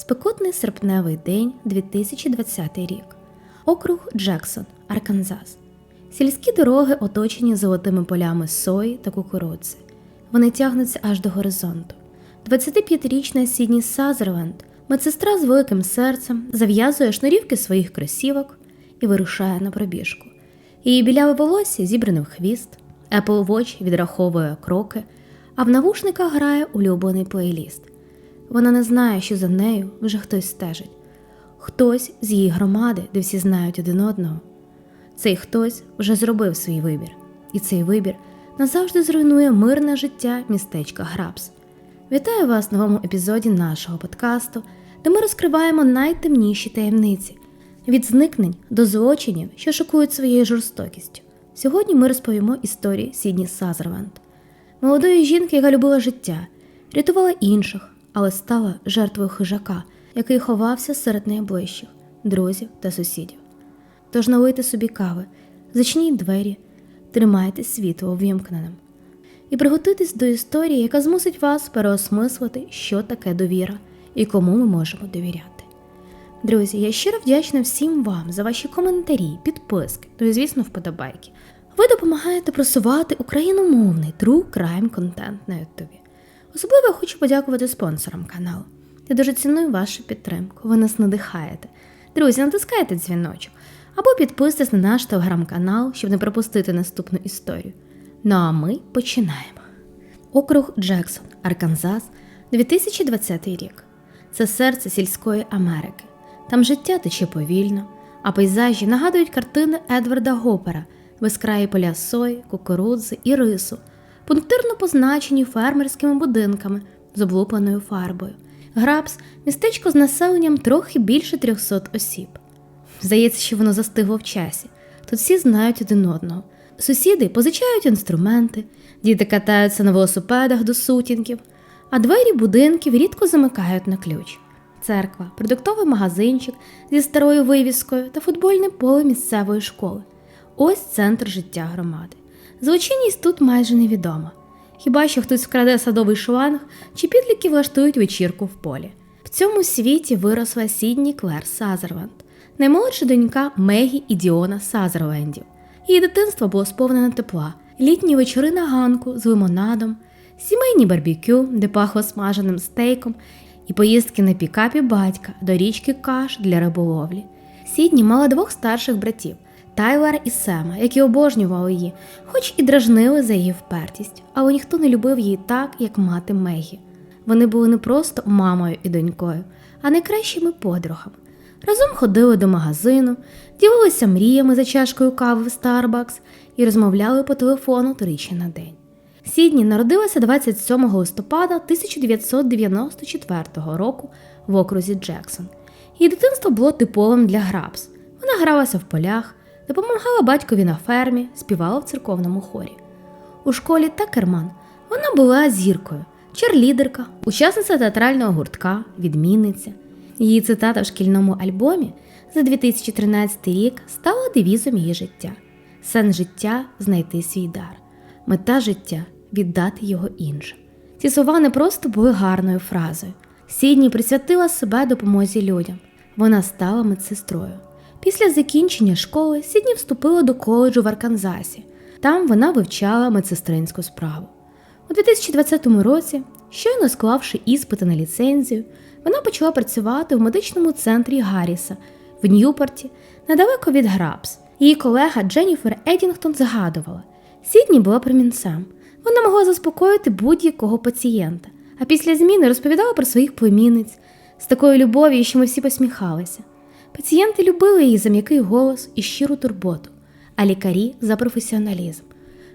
Спекотний серпневий день 2020 рік. Округ Джексон, Арканзас. Сільські дороги оточені золотими полями сої та кукурудзи. Вони тягнуться аж до горизонту. 25-річна Сідні Сазерленд, медсестра з великим серцем, зав'язує шнурівки своїх кросівок і вирушає на пробіжку. Її біляве волосся зібране в хвіст, Apple Watch відраховує кроки, а в навушниках грає улюблений плейліст. Вона не знає, що за нею вже хтось стежить. Хтось з її громади, де всі знають один одного. Цей хтось вже зробив свій вибір, і цей вибір назавжди зруйнує мирне життя містечка Грабс. Вітаю вас в новому епізоді нашого подкасту, де ми розкриваємо найтемніші таємниці від зникнень до злочинів, що шокують своєю жорстокістю. Сьогодні ми розповімо історії Сідні Сазерленд, молодої жінки, яка любила життя, рятувала інших, але стала жертвою хижака, який ховався серед найближчих друзів та сусідів. Тож налийте собі кави, зачиніть двері, тримайте світло ввімкненим і приготуйтесь до історії, яка змусить вас переосмислити, що таке довіра і кому ми можемо довіряти. Друзі, я щиро вдячна всім вам за ваші коментарі, підписки, ну і, звісно, вподобайки. Ви допомагаєте просувати україномовний true crime контент на Ютубі. Особливо хочу подякувати спонсорам каналу. Я дуже ціную вашу підтримку, ви нас надихаєте. Друзі, натискайте дзвіночок або підписуйтесь на наш телеграм-канал, щоб не пропустити наступну історію. Ну а ми починаємо. Округ Джексон, Арканзас, 2020 рік. Це серце сільської Америки. Там життя тече повільно, а пейзажі нагадують картини Едварда Гопера, безкраї поля сої, кукурудзи і рису, пунктирно позначені фермерськими будинками з облупленою фарбою. Грабс містечко з населенням трохи більше 300 осіб. Здається, що воно застигло в часі. Тут всі знають один одного. Сусіди позичають інструменти, діти катаються на велосипедах до сутінків, а двері будинків рідко замикають на ключ. Церква, продуктовий магазинчик зі старою вивіскою та футбольне поле місцевої школи. Ось центр життя громади. Злочинність тут майже невідома. Хіба що хтось вкраде садовий шланг чи підлітки влаштують вечірку в полі. В цьому світі виросла Сідні Клер Сазерленд, наймолодша донька Мегі і Діона Сазерлендів. Її дитинство було сповнене тепла, літні вечори на ганку з лимонадом, сімейні барбекю, де пахло смаженим стейком, і поїздки на пікапі батька до річки Каш для риболовлі. Сідні мала двох старших братів Тайлера і Сема, які обожнювали її, хоч і дражнили за її впертість, але ніхто не любив її так, як мати Мегі. Вони були не просто мамою і донькою, а найкращими подругами. Разом ходили до магазину, ділилися мріями за чашкою кави в Starbucks і розмовляли по телефону тричі на день. Сідні народилася 27 листопада 1994 року в окрузі Джексон. Її дитинство було типовим для Грабс. Вона гралася в полях, допомагала батькові на фермі, співала в церковному хорі. У школі Такерман вона була зіркою, черлідерка, учасниця театрального гуртка, відмінниця. Її цитата в шкільному альбомі за 2013 рік стала девізом її життя: сенс життя знайти свій дар, мета життя віддати його іншим. Ці слова не просто були гарною фразою. Сідні присвятила себе допомозі людям. Вона стала медсестрою. Після закінчення школи Сідні вступила до коледжу в Арканзасі. Там вона вивчала медсестринську справу. У 2020 році, щойно склавши іспити на ліцензію, вона почала працювати в медичному центрі Гарріса в Ньюпорті, недалеко від Грабс. Її колега Дженніфер Едінгтон згадувала, Сідні була примінцем. Вона могла заспокоїти будь-якого пацієнта, а після зміни розповідала про своїх племінниць з такою любов'ю, що ми всі посміхалися. Пацієнти любили її за м'який голос і щиру турботу, а лікарі за професіоналізм.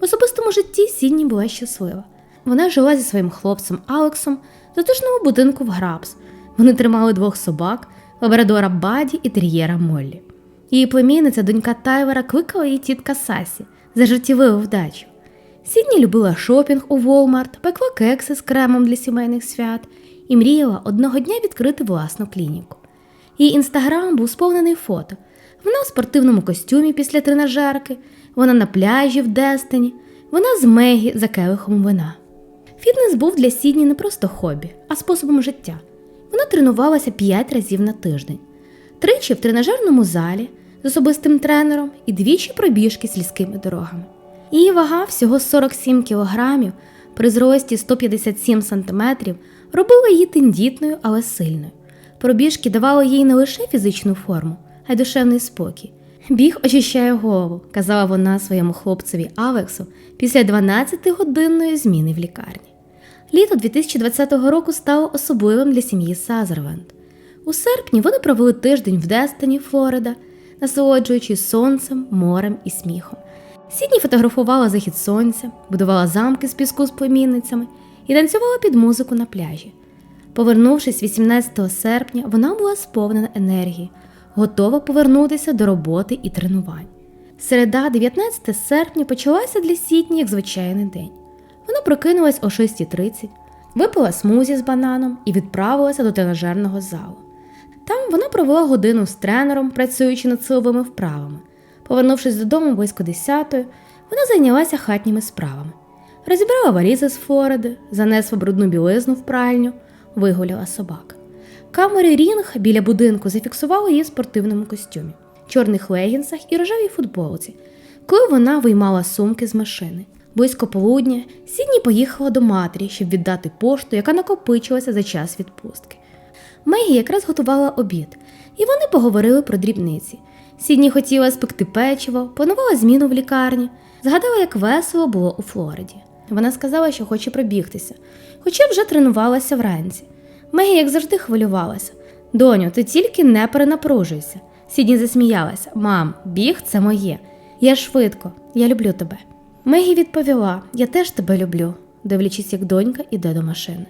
В особистому житті Сідні була щаслива. Вона жила зі своїм хлопцем Алексом в затишному будинку в Грабс. Вони тримали двох собак, лабрадора Баді і тер'єра Моллі. Її племінниця, донька Тайвера, кликала її тітка Сасі за життєву вдачу. Сідні любила шопінг у Волмарт, пекла кекси з кремом для сімейних свят і мріяла одного дня відкрити власну клініку. Її інстаграм був сповнений фото. Вона в спортивному костюмі після тренажерки, вона на пляжі в Дестині, вона з Мегі за келихом вина. Фітнес був для Сідні не просто хобі, а способом життя. Вона тренувалася 5 разів на тиждень, тричі в тренажерному залі з особистим тренером і двічі пробіжки сільськими дорогами. Її вага всього 47 кілограмів при зрості 157 сантиметрів робила її тендітною, але сильною. Пробіжки давали їй не лише фізичну форму, а й душевний спокій. Біг очищає голову, казала вона своєму хлопцеві Авексу після 12-годинної зміни в лікарні. Літо 2020 року стало особливим для сім'ї Сазервенд. У серпні вони провели тиждень в Дестані, Флорида, насолоджуючись сонцем, морем і сміхом. Сідні фотографувала захід сонця, будувала замки з піску з племінницями і танцювала під музику на пляжі. Повернувшись 18 серпня, вона була сповнена енергії, готова повернутися до роботи і тренувань. Середа, 19 серпня, почалася для Сідні як звичайний день. Вона прокинулась о 6.30, випила смузі з бананом і відправилася до тренажерного залу. Там вона провела годину з тренером, працюючи над силовими вправами. Повернувшись додому близько 10-ї, вона зайнялася хатніми справами. Розібрала валізи з Флориди, занесла брудну білизну в пральню, вигуляла собак. Камери Рінг біля будинку зафіксували її в спортивному костюмі, чорних легінсах і рожевій футболці, коли вона виймала сумки з машини. Близько полудня Сідні поїхала до матері, щоб віддати пошту, яка накопичилася за час відпустки. Мегі якраз готувала обід, і вони поговорили про дрібниці. Сідні хотіла спекти печиво, планувала зміну в лікарні, згадала, як весело було у Флориді. Вона сказала, що хоче пробігтися, хоча вже тренувалася вранці. Мегі, як завжди, хвилювалася. Доню, ти тільки не перенапружуйся. Сідні засміялася. Мам, біг це моє. Я швидко, я люблю тебе. Мегі відповіла: Я теж тебе люблю, дивлячись, як донька іде до машини.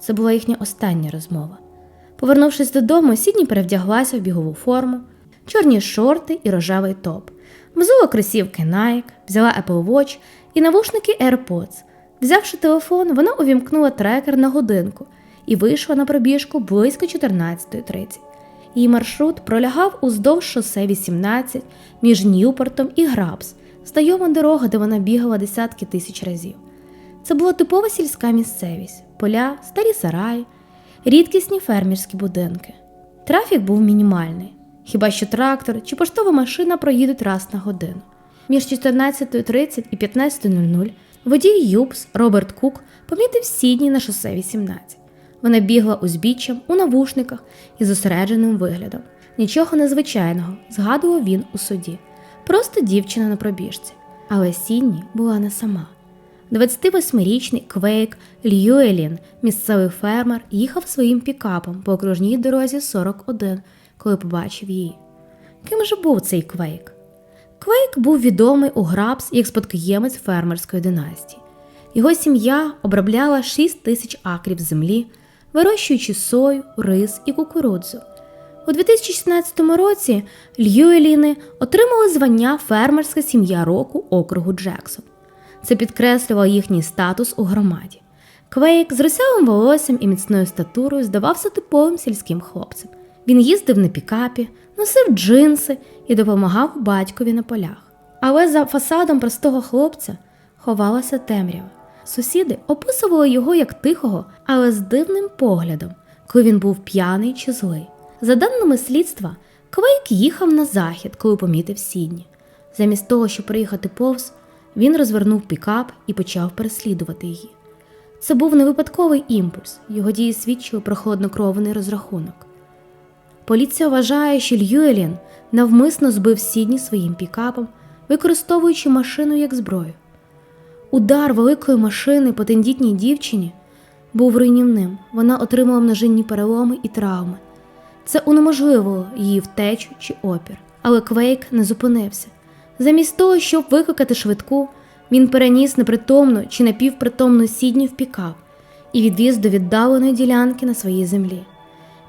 Це була їхня остання розмова. Повернувшись додому, Сідні перевдяглася в бігову форму, чорні шорти і рожевий топ. Взула кросівки Nike, взяла Apple Watch і навушники AirPods. Взявши телефон, вона увімкнула трекер на годинку і вийшла на пробіжку близько 14.30. Її маршрут пролягав уздовж шосе 18 між Ньюпортом і Грабс, знайома дорога, де вона бігала десятки тисяч разів. Це була типова сільська місцевість, поля, старі сараї, рідкісні фермерські будинки. Трафік був мінімальний, хіба що трактор чи поштова машина проїдуть раз на годину. Між 14.30 і 15.00 водій Юпс Роберт Кук помітив Сідні на шосе 18. Вона бігла узбіччям у навушниках із зосередженим виглядом. Нічого незвичайного, згадував він у суді. Просто дівчина на пробіжці. Але Сідні була не сама. 28-річний Квейк Льюелін, місцевий фермер, їхав своїм пікапом по окружній дорозі 41, коли побачив її. Ким же був цей Квейк? Квейк був відомий у Грабс як спадкоємець фермерської династії. Його сім'я обробляла 6 тисяч акрів землі, вирощуючи сою, рис і кукурудзу. У 2016 році Льюеліни отримали звання фермерська сім'я року округу Джексон. Це підкреслювало їхній статус у громаді. Квейк з русявим волоссям і міцною статурою здавався типовим сільським хлопцем. Він їздив на пікапі, носив джинси і допомагав батькові на полях. Але за фасадом простого хлопця ховалася темрява. Сусіди описували його як тихого, але з дивним поглядом, коли він був п'яний чи злий. За даними слідства, Квейк їхав на захід, коли помітив Сідні. Замість того, щоб приїхати повз, він розвернув пікап і почав переслідувати її. Це був не випадковий імпульс, його дії свідчили про холоднокровний розрахунок. Поліція вважає, що Льюелін навмисно збив Сідні своїм пікапом, використовуючи машину як зброю. Удар великої машини по тендітній дівчині був руйнівним. Вона отримала множинні переломи і травми. Це унеможливило її втечу чи опір. Але Квейк не зупинився. Замість того, щоб викликати швидку, він переніс непритомну чи напівпритомну сідню в пікап і відвіз до віддаленої ділянки на своїй землі,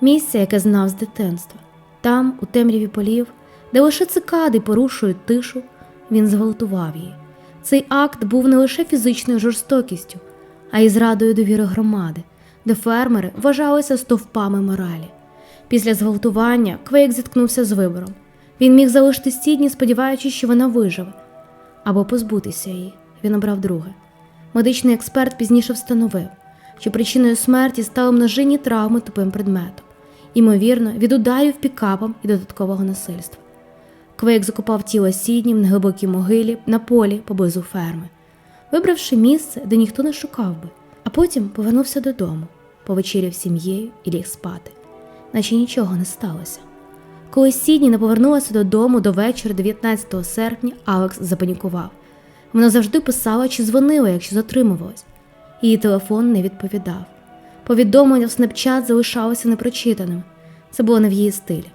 місце, яке знав з дитинства. Там, у темряві полів, де лише цикади порушують тишу, він зґвалтував її. Цей акт був не лише фізичною жорстокістю, а й зрадою довіри громади, де фермери вважалися стовпами моралі. Після зґвалтування Квейк зіткнувся з вибором. Він міг залишити Сідні, сподіваючись, що вона виживе, або позбутися її. Він обрав друге. Медичний експерт пізніше встановив, що причиною смерті стали множинні травми тупим предметом, ймовірно, від ударів пікапом і додаткового насильства. Квейк закопав тіло Сідні в неглибокій могилі на полі поблизу ферми, вибравши місце, де ніхто не шукав би, а потім повернувся додому, повечеряв сім'єю і ліг спати, наче нічого не сталося. Коли Сідні не повернулася додому до вечора 19 серпня, Алекс запанікував. Вона завжди писала чи дзвонила, якщо затримувалась. Її телефон не відповідав. Повідомлення в Snapchat залишалося непрочитаним. Це було не в її стилі.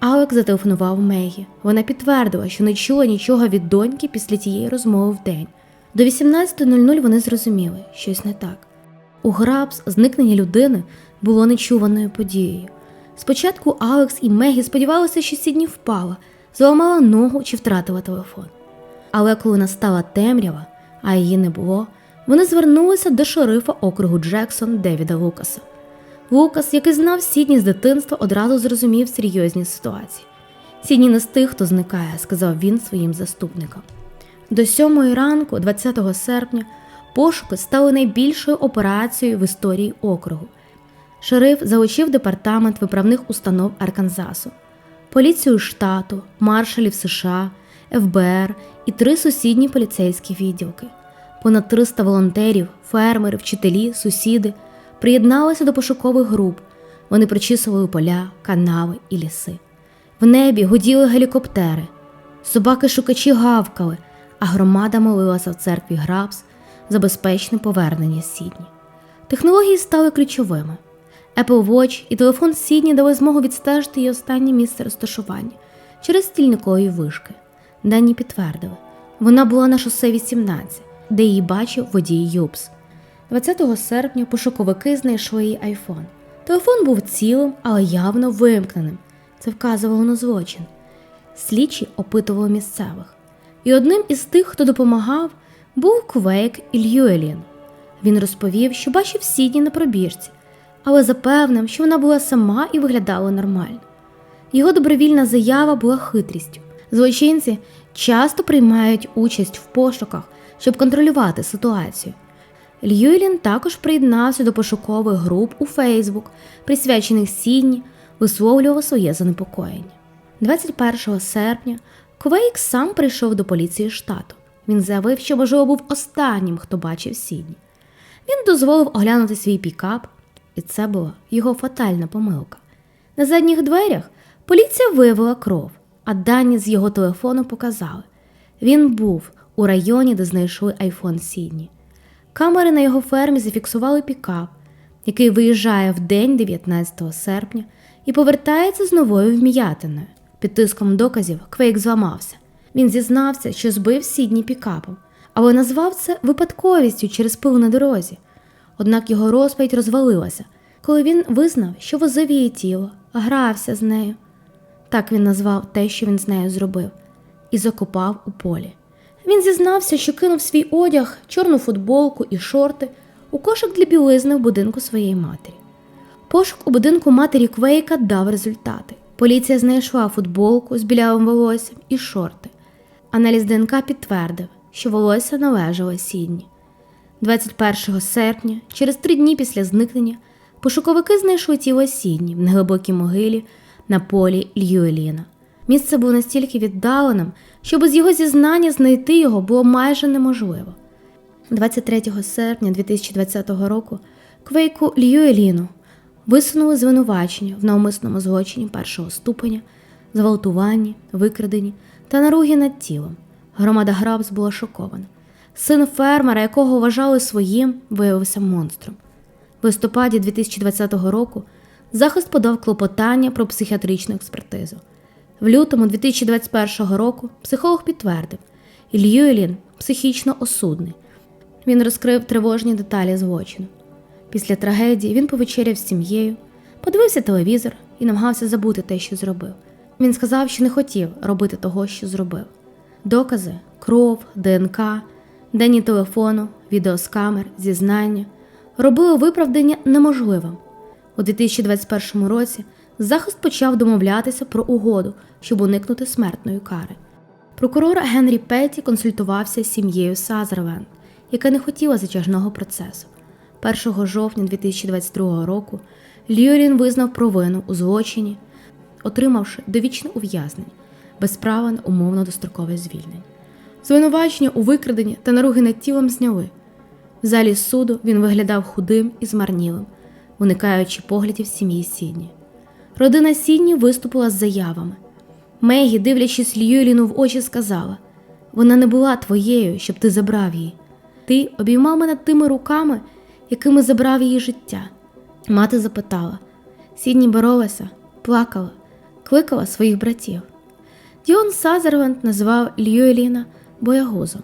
Алекс зателефонував Мегі. Вона підтвердила, що не чула нічого від доньки після тієї розмови в день. До 18.00 вони зрозуміли, щось не так. У Грабс зникнення людини було нечуваною подією. Спочатку Алекс і Мегі сподівалися, що Сідні впала, зламала ногу чи втратила телефон. Але коли настала темрява, а її не було, вони звернулися до шерифа округу Джексон Девіда Лукаса. Лукас, який знав Сідні з дитинства, одразу зрозумів серйозні ситуації. Сідні не з тих, хто зникає, сказав він своїм заступникам. До сьомої ранку, 20 серпня, пошуки стали найбільшою операцією в історії округу. Шериф залучив департамент виправних установ Арканзасу, поліцію штату, маршалів США, ФБР і три сусідні поліцейські відділки. Понад 300 волонтерів, фермери, вчителі, сусіди приєдналися до пошукових груп. Вони прочісували поля, канави і ліси. В небі гуділи гелікоптери, собаки-шукачі гавкали, а громада молилася в церкві Грабс за безпечне повернення Сідні. Технології стали ключовими. Apple Watch і телефон Сідні дали змогу відстежити її останнє місце розташування через стільникові вишки. Дані підтвердили, вона була на шосе 18, де її бачив водій Юбс. 20 серпня пошуковики знайшли її айфон. Телефон був цілим, але явно вимкненим. Це вказувало на злочин. Слідчі опитували місцевих. І одним із тих, хто допомагав, був Квейк Ільюелін. Він розповів, що бачив Сідні на пробіжці, але запевнив, що вона була сама і виглядала нормально. Його добровільна заява була хитрістю. Злочинці часто приймають участь в пошуках, щоб контролювати ситуацію. Льюілін також приєднався до пошукових груп у Фейсбук, присвячених Сідні, висловлював своє занепокоєння. 21 серпня Квейк сам прийшов до поліції штату. Він заявив, що можливо був останнім, хто бачив Сідні. Він дозволив оглянути свій пікап, і це була його фатальна помилка. На задніх дверях поліція виявила кров, а дані з його телефону показали. Він був у районі, де знайшли айфон Сідні. Камери на його фермі зафіксували пікап, який виїжджає в день 19 серпня і повертається з новою вм'ятиною. Під тиском доказів Квейк зламався. Він зізнався, що збив Сідні пікапом, але назвав це випадковістю через пил на дорозі. Однак його розповідь розвалилася, коли він визнав, що возив її тіло, грався з нею. Так він назвав те, що він з нею зробив, і закопав у полі. Він зізнався, що кинув свій одяг, чорну футболку і шорти у кошик для білизни в будинку своєї матері. Пошук у будинку матері Квейка дав результати. Поліція знайшла футболку з білявим волоссям і шорти. Аналіз ДНК підтвердив, що волосся належало Сідні. 21 серпня, через три дні після зникнення, пошуковики знайшли тіло Сідні в неглибокій могилі на полі Льюеліна. Місце було настільки віддаленим, що без його зізнання знайти його було майже неможливо. 23 серпня 2020 року Квейку Льюеліну висунули звинувачення в навмисному злочині першого ступеня, зґвалтуванні, викраденні та наругі над тілом. Громада Грабс була шокована. Син фермера, якого вважали своїм, виявився монстром. В листопаді 2020 року захист подав клопотання про психіатричну експертизу. В лютому 2021 року психолог підтвердив, Ільюелін психічно осудний. Він розкрив тривожні деталі злочину. Після трагедії він повечеряв з сім'єю, подивився телевізор і намагався забути те, що зробив. Він сказав, що не хотів робити того, що зробив. Докази, кров, ДНК, дані телефону, відео з камер, зізнання робили виправдання неможливим. У 2021 році захист почав домовлятися про угоду, щоб уникнути смертної кари. Прокурор Генрі Петті консультувався з сім'єю Сазервенд, яка не хотіла затяжного процесу. 1 жовтня 2022 року Льюлін визнав провину у злочині, отримавши довічне ув'язнення без права на умовно дострокове звільнення. Звинувачення у викраденні та наруги над тілом зняли. В залі суду він виглядав худим і змарнілим, уникаючи поглядів сім'ї Сідні. Родина Сідні виступила з заявами. Мегі, дивлячись Льюліну в очі, сказала: вона не була твоєю, щоб ти забрав її. Ти обіймав мене тими руками, якими забрав її життя. Мати запитала. Сідні боролася, плакала, кликала своїх братів. Діон Сазервенд назвав Льюеліна боягузом.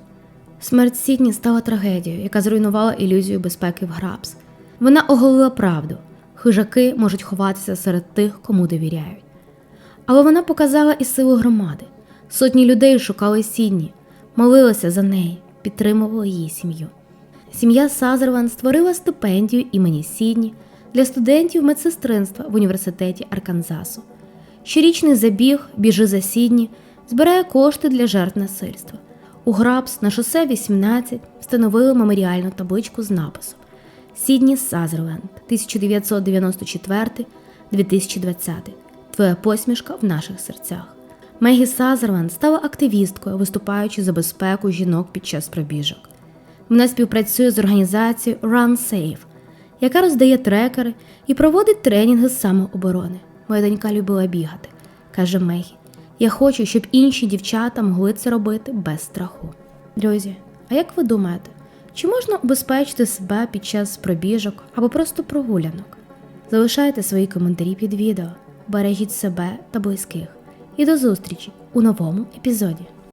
Смерть Сідні стала трагедією, яка зруйнувала ілюзію безпеки в Грабс. Вона оголила правду. Хижаки можуть ховатися серед тих, кому довіряють. Але вона показала і силу громади. Сотні людей шукали Сідні, молилися за неї, підтримували її сім'ю. Сім'я Сазерван створила стипендію імені Сідні для студентів медсестринства в університеті Арканзасу. Щорічний забіг Біжи за Сідні збирає кошти для жертв насильства. У Грабс на шосе 18 встановили меморіальну табличку з написом Сідні Сазерленд 1994-2020. Твоя посмішка в наших серцях. Мегі Сазерленд стала активісткою, виступаючи за безпеку жінок під час пробіжок. Вона співпрацює з організацією Run Safe, яка роздає трекери і проводить тренінги з самооборони. Моя донька любила бігати, каже Мегі. Я хочу, щоб інші дівчата могли це робити без страху. Друзі, а як ви думаєте, чи можна убезпечити себе під час пробіжок або просто прогулянок? Залишайте свої коментарі під відео, бережіть себе та близьких. І до зустрічі у новому епізоді.